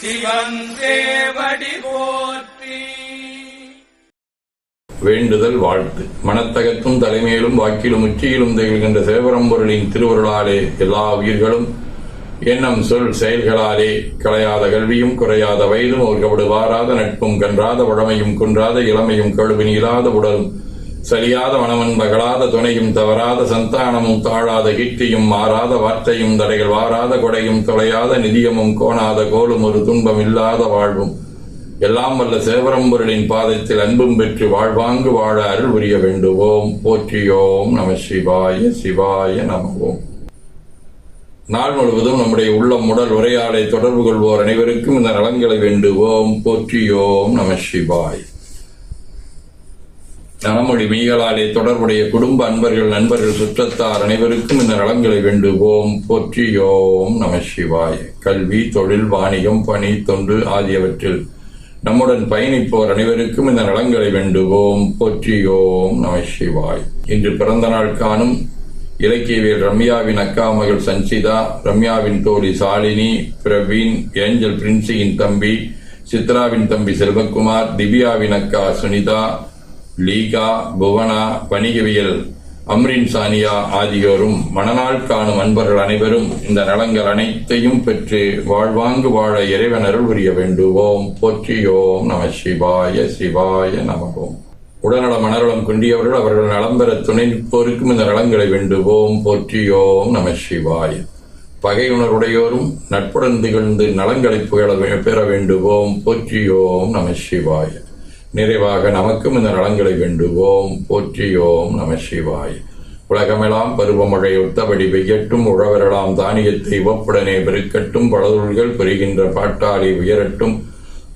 சிவன் போற்றி. வேண்டுதல் வாழ்த்து. மனத்தகத்தும் தலைமையிலும் வாக்கிலும் உச்சியிலும் திகழ்கின்ற சிவபரம்பொருளின் திருவருளாலே எல்லா உயிர்களும் எண்ணம் சொல் செயல்களாலே களையாத கல்வியும் குறையாத வயதும் ஒரு வாராத நட்பும் கன்றாத வழமையும் குன்றாத இளமையும் கழுவின் இல்லாத உடலும் சரியாத மனமன் பகலாத துணையும் தவறாத சந்தானமும் தாழாத கீர்த்தியும் மாறாத வார்த்தையும் தடைகள் வாராத கொடையும் தொலையாத நிதியமும் கோணாத கோலும் ஒரு துன்பம் இல்லாத வாழ்வும். எல்லாம் வல்ல சேவரம்பொருளின் பாதத்தில் அன்பும் பெற்று வாழ்வாங்கு வாழ அருள் புரிய வேண்டுவோம். போற்றியோம் நம சிவாய சிவாய நமவோம். நாள் முழுவதும் நம்முடைய உள்ளம் உடல் உரையாடை தொடர்பு கொள்வோர் அனைவருக்கும் இந்த நலன்களை வேண்டுவோம். போற்றியோம் நம சிவாய். நலமொழி மெய்களாலே தொடர்புடைய குடும்ப அன்பர்கள் நண்பர்கள் சுற்றத்தார் அனைவருக்கும் இந்த நலன்களை வேண்டுவோம். போற்றியோம் நம சிவாய். கல்வி தொழில் வாணிகம் பணி தொண்டு ஆகியவற்றில் நம்முடன் பயணிப்போர் அனைவருக்கும் இந்த நலன்களை வேண்டுவோம். போற்றியோம் நம சிவாய். இன்று பிறந்த நாள் காணும் இலக்கியவியல் ரம்யாவின் அக்கா மகள் சஞ்சிதா ரம்யாவின் தோழி சாலினி பிரவீன் ஏஞ்சல் பிரின்சியின் தம்பி சித்ராவின் தம்பி செல்வகுமார் திவ்யாவின் அக்கா சுனிதா லீகா புவனா வணிகவியல் அம்ரின் சானியா ஆகியோரும் மணநாள் காணும் அன்பர்கள் அனைவரும் இந்த நலங்கள் அனைத்தையும் பெற்று வாழ்வாங்கு வாழ இறைவன் அருள் புரிய வேண்டுவோம். போற்றியோம் நம சிவாய சிவாய நமகோம். உடல்நல மனநலம் குண்டியவர்கள் அவர்கள் நலம் பெற துணை நிற்போருக்கும் இந்த நலங்களை வேண்டுவோம். போற்றியோம் நம சிவாய. பகையுணர்வுடையோரும் நட்புடன் திகழ்ந்து நலங்களை புகழ வே- பெற வேண்டுவோம். போற்றியோம் நம சிவாய. நிறைவாக நமக்கும் இந்த நலங்களை வேண்டுவோம். போற்றியோம் நம சிவாய். உலகமெல்லாம் பருவமழை ஒத்தபடி பெய்யட்டும். உழவரெல்லாம் தானியத்தை இவப்புடனே பெருக்கட்டும். பழதொழில்கள் பெறுகின்ற பாட்டாளி உயரட்டும்.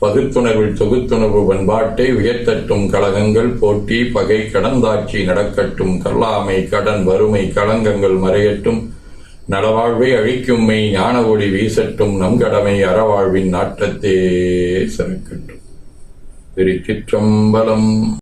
பகுத்துணர்வில் தொகுத்துணர்வு பண்பாட்டை உயர்த்தட்டும். கழகங்கள் போட்டி பகை கடந்தாட்சி நடக்கட்டும். கல்லாமை கடன் வறுமை களங்கங்கள் மறையட்டும். நலவாழ்வை அழிக்கும் மெய் ஞான ஒளி வீசட்டும். நம் கடமை அறவாழ்வின் நாட்டத்தே சிறக்கட்டும். திருச்சிற்றம்பலம்.